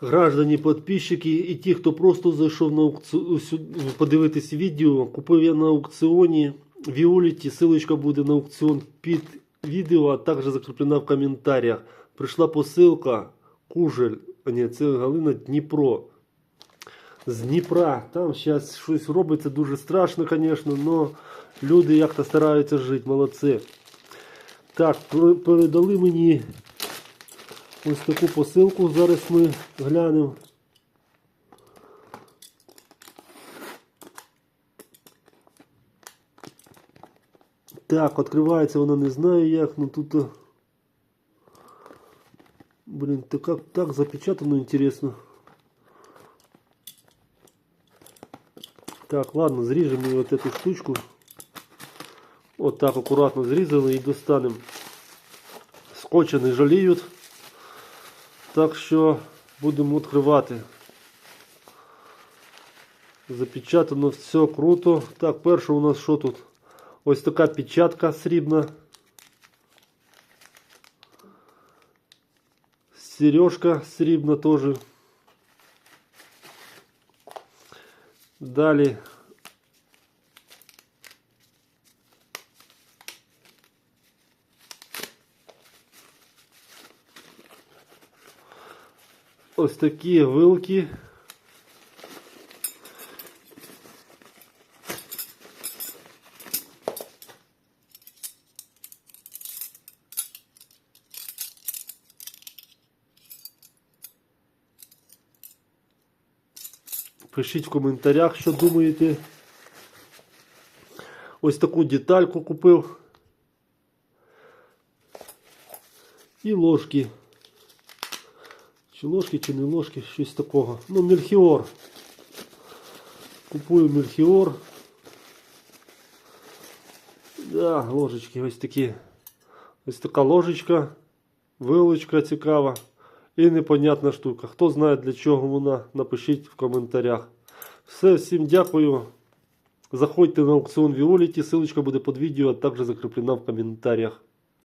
Граждані підписчики і ті, хто просто зайшов на аукці... подивитись відео, купив я на аукціоні Віоліті. Силочка буде на аукціон під відео, а також закріплена в коментарях. Прийшла посилка Кужель, ні, це Галина Дніпро. З Дніпра. Там зараз щось робиться дуже страшно, звісно, але люди як-то стараються жити, молодці. Так, передали мені ось таку посилку. Зараз ми глянемо. Так, відкривається вона не знаю як, ну тут. е, Блін, так, як- так запечатано інтересно. Так, ладно, зріжемо вот эту штучку. Вот так аккуратно зрізали і достанемо. Скотча не жаліють. Так що будемо відкривати. Запечатано все круто. Так, перше у нас що тут? Ось така печатка срібна. Сережка срібна теж. Далі. Ось такі вилки. Пишіть в коментарях, що думаєте. Ось таку детальку купив. І ложки. Чи ложки, чи не ложки, щось такого. Ну, мельхіор. Купую мельхіор. Да, ложечки ось такі. Ось така ложечка, вилочка цікава. І непонятна штука. Хто знає для чого вона, напишіть в коментарях. Все, всім дякую. Заходьте на аукціон Віоліті, ссылочка буде під відео, а також закріплена в коментарях.